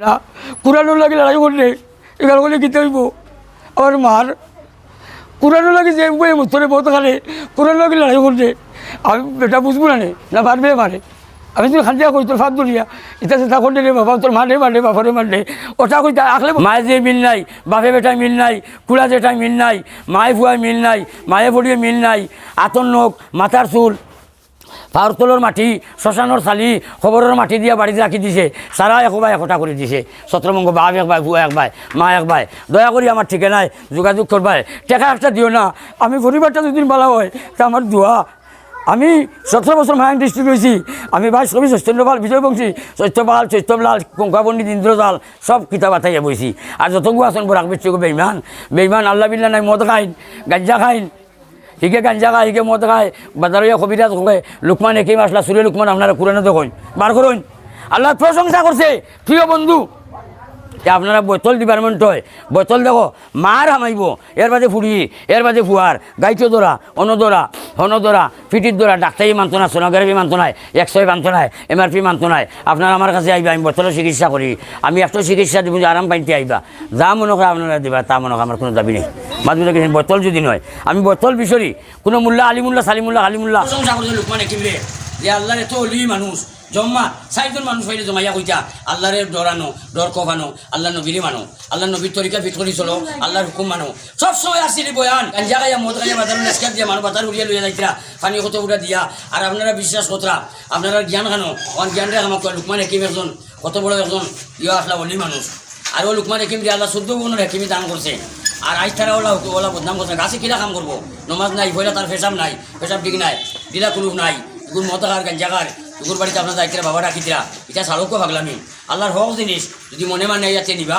না কোরআনুর লাগে লড়াই করলে এগুলো করলে কিতে হইব। আমার মার কোরআনুর লাগে যে বই মুস্তরে বহুত খালে লাগে লড়াই করলে আমি বেটা বুঝব না নে, পারবে মারে। আমি তুমি খান্দিয়া কই তোর ফাঁদ দলিয়া এটা সেটা করলে রে বাবা তোর মারে মারলে বাবারে মারলে ওটা কইতে আখলে মায়ে যে মিল নাই বাপে বেটায় মিল নাই কুড়া যেটায় মিল নাই মায়ে ফুয়ায় মিল নাই মায়ে বড়িয়ে মিল নাই আতর নখ মাথার চুল পাওয়ারতলোর মাটি শ্মশানোর চালি খবরের মাটি দিয়া বাড়িতে রাখি দিছে। সারা একবাই একতা করে দিছে। ছত্রমঙ্গ বাপ এক ভাই ভুয়া এক ভাই মা এক ভাই দয়া করি আমার ঠিকানায় যোগাযোগ করবাই টেকা একটা দিও না। আমি পরিবারটা দুদিন ভালো হয়, তা আমার দোয়া আমি সতেরো বছর মায়াং ডিস্ট্রিক্ট হয়েছি আমি ভাই ছবি চৈতন্যপাল বিজয়বংশী চৈত্যপাল চৈত্যলাল কঙ্কাপণ্ডিত ইন্দ্রজাল সব কিতাব আতাইয়া বইছি। আর যতগু আছেন বরাক বিচ্ছুক বেইমান। বেইমান, আল্লাহ বিল্লা নাই, মদ খাইন, গাঞ্জা খাইন। হিকে গাঞ্জা খায় হিকে মদ খায়, বাজারিয়া কবিরাজ কয় লুকমান একেই আসলা সুরে লুকমান আপনারা কুরানো দেখুন বার করুন। আল্লাহ প্রশংসা করছে। প্রিয় বন্ধু আপনারা বোতল ডিপার্টমেন্ট হয় বোতল দেখো, মার হামাইব। এর বাদে ফুড়ি, এর বাদে ফুয়ার। গাইটো দোরা, অনদোরা, হনদোরা, ফিটির দোরা, ডাক্তারি মানত না সোনোগ্রাফি মানত নাই এক্সরে মানত নাই এমআরপি মানত নাই আপনারা আমার কাছে আইবা, আমি বোতলের চিকিৎসা করি। আমি একটা চিকিৎসা দিব আরাম পাইতে আইবা। যা মনে করে আপনারা দিবা, তা মনে করে আমার কোনো দাবি নেই। মাধ্যমিক কিছু বোতল যদি নয়। আমি বোতল বিচরি কোনো সালিমুল্লাহ আলিমুল্লাহ প্রশংসা করছে লোকমানে কিনলে যে আল্লাহর এত অলি মানুষ, জম্মা, চাৰিজন মানুহ পাইলে জমাইয়া কইতা, আল্লাহরে ডরানো ডর কবানো আল্লাহ নবীরে মানো আল্লাহ নবীর তরিকা ফিট কৰি চলো, আল্লাহর হুকুম মানো। সব সময় আসিলি বয়ান গাঞ্জা গাইয়া মদ গাইয়া বাজার নেসকার দিয়া মানুষ বাজার উড়িয়া লইয়া যাইতরা পানি কত উড়া দিয়া। আর আপনারা বিশ্বাস কতরা, আপনারা জ্ঞান খানো অন জ্ঞান রে আমাকে লুকমান হেকিম একজন, কত বড় একজন ইয়ে আসলা অলি মানুষ। আর ও লুকমান হেকিম দিয়ে আল্লাহ চোদ্দ গুণের হেকিমি দান করছে আর আজ তারা ওলা ওলা বদনাম করছে। গাছে কিলা কাম করব? নমাজ নাই ভয়লা তার ফেসাব নাই ফেসাব ঠিক নাই, দিলা কোনো নাই গুণ মতাকার গাঞ্জাকার দুগুর বাড়িতে আপনার দায়িত্বে বাবা ডাকিতরা, এটা সারকও ভাগলামি আল্লাহর হক জিনিস, যদি মনে মানে যাচ্ছে নিবা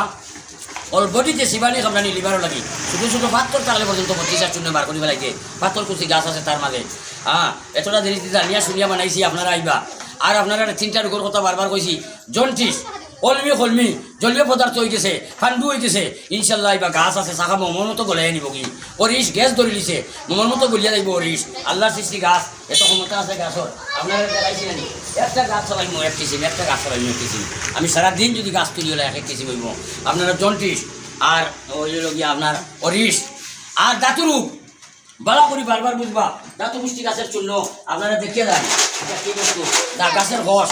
অলবডিতে শিবানি কামরানি লিবারও লাগি। ছোটো ছোটো পাত্তর থাকলে পর্যন্ত পঁচিশ চূর্ণ বার করি পেলাইছে পাত্তর কুচি গাছ আছে তার মাঝে। হ্যাঁ এতটা জিনিস জানিয়া শুনিয়া বানাইছি আপনারা আইবা। আর আপনারা তিনটা রোগের কথা বারবার কইছি, জন্টিস কলমি কলমি জলীয় পদার্থ গেছে ফান্ডু গেছে ইনশাল্লাহ এবার গাছ আছে শাখা মোমর মতো গলাই আনিব কি অরিস গ্যাস ধরে দিছে মোমর মতো গলিয়া যাইব অরিস আল্লাহ সৃষ্টি গাছ এত ক্ষমতা আছে গাছর আপনারা দেখাইছি একটা গাছ চালাইব এক কিসিম একটা গাছ চালাইব এক কিসিম আমি সারাদিন যদি গাছ তুলি হলে এক এক কিসিম হইব আপনারা জন্টিস আর ওই আপনার অরিস আর দাতুরূপ বালা করি বারবার বুঝবা দাঁতু পুষ্টি গাছের চূর্ণ আপনারা দেখিয়ে দেন এটা কি বস্তু গাছের ঘষ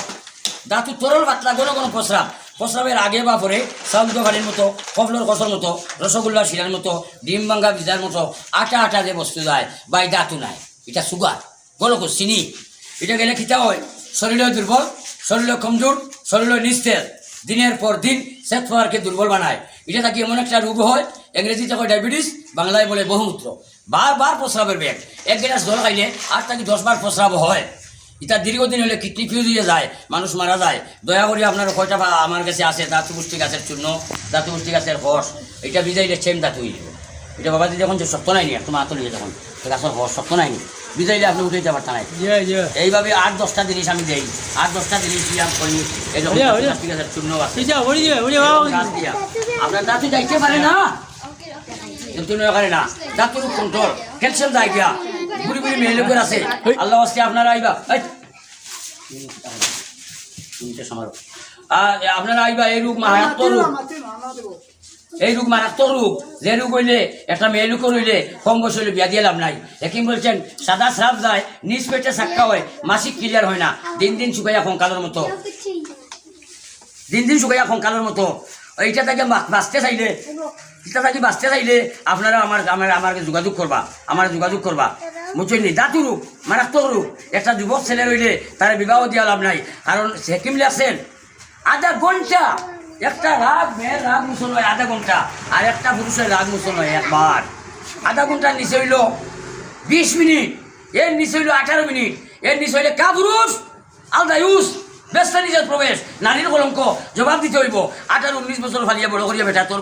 দাঁতু তরল পাতলা, কোনো কোনো প্রস্রাব। প্রস্রাবের আগে বা পরে ভালির মতো, কফলোর কষর মতো, রসগোল্লা, শিরার মতো, ডিম ভাঙ্গা ভিজার মতো আটা আটা যে বস্তু যায় বা এই দাঁতু নাই। এটা সুগার গলকো চিনি। এটা গেলে খিতা হয়? শরীরে দুর্বল শরীরে কমজোর শরীরে নিস্তেজ। দিনের পর দিন সেট পাওয়ারকে দুর্বল বানায়। এটা থাকি এমন একটা রোগ হয়, ইংরেজিতে কয় ডায়াবেটিস, বাংলায় বলে বহুমূত্র। বারবার প্রস্রাবের ব্যাগ। এক গ্লাস জল খাইলে আর থেকে দশবার প্রস্রাব হয়। এটা দীর্ঘদিন হলে কিডনি ফিউজ হয়ে যায়? মানুষ মারা যায়। দয়া করে আপনার কয়টা আমার কাছে আছে দাঁতু পুষ্টি গাছের চূর্ণ দাঁতু পুষ্টি গাছের হস এটা বিজাইলে সেম দাঁতু হয়ে এটা বাবাজি যখন যে শক্ত নাইনি একটু মাতো নিয়ে যখন গাছের হস শক্ত নাইনি। বিজাইলে আপনি উঠে যাবার নাই। এইভাবে আট দশটা জিনিস আমি দেই। আট দশটা জিনিস দিয়ে আমি করি। যখন বাবা। আপনার দাঁতু যাইতে পারে না। কিন্তু না। দাঁতুর কন্ট্রোল ক্যালসিয়াম যায় গিয়া। বুড়ি বুড়ি মেয়ে লোকের আছে। আল্লাহ আপনারা আইবা। আপনারা আইবা এই রোগ মারাত্মক রোগ। এই রোগ মারাত্মক রোগ। যে রোগ হইলে একটা মেয়ে লোক হইলে কম বয়স হইলে বিয়া দিয়ে লাভ নাই। একিম বলছেন সাদা স্রাব যায় নিজ পেটে সাক্কা হয় মাসিক ক্লিয়ার হয় না। দিন দিন শুকাইয়া কঙ্কালের মতো। দিন দিন শুকাইয়া কঙ্কালের মতো। এইটা থেকে বাঁচতে চাইলে এটা থাকি বাঁচতে চাইলে আপনারা আমার আমার আমার যোগাযোগ করবা। আমার যোগাযোগ করবা। বুঝছেন নি দাঁতু রোগ মারাত্মক রোগ একটা যুবক ছেলে রইলে, তার বিবাহ দিয়া লাভ নাই। কারণ হেকিম লেখছেন? আধা ঘণ্টা। একটা রাগ মেয়ের রাগ মুসল হয়, আধা ঘণ্টা। আর একটা পুরুষের রাগ মুসল হয়, একবার। আধা ঘণ্টার নিচে হইল বিশ মিনিট। এর নিচে হইল আঠারো মিনিট। এর নিচে হইলে কা পুরুষ? আলদা ইউজ ব্যস্ত নিজের প্রবেশ। নারীর কলঙ্ক। জবাব দিতে হইব। আঠারো, উনিশ বছর ফালিয়া বড় করিয়া বেটা, তোর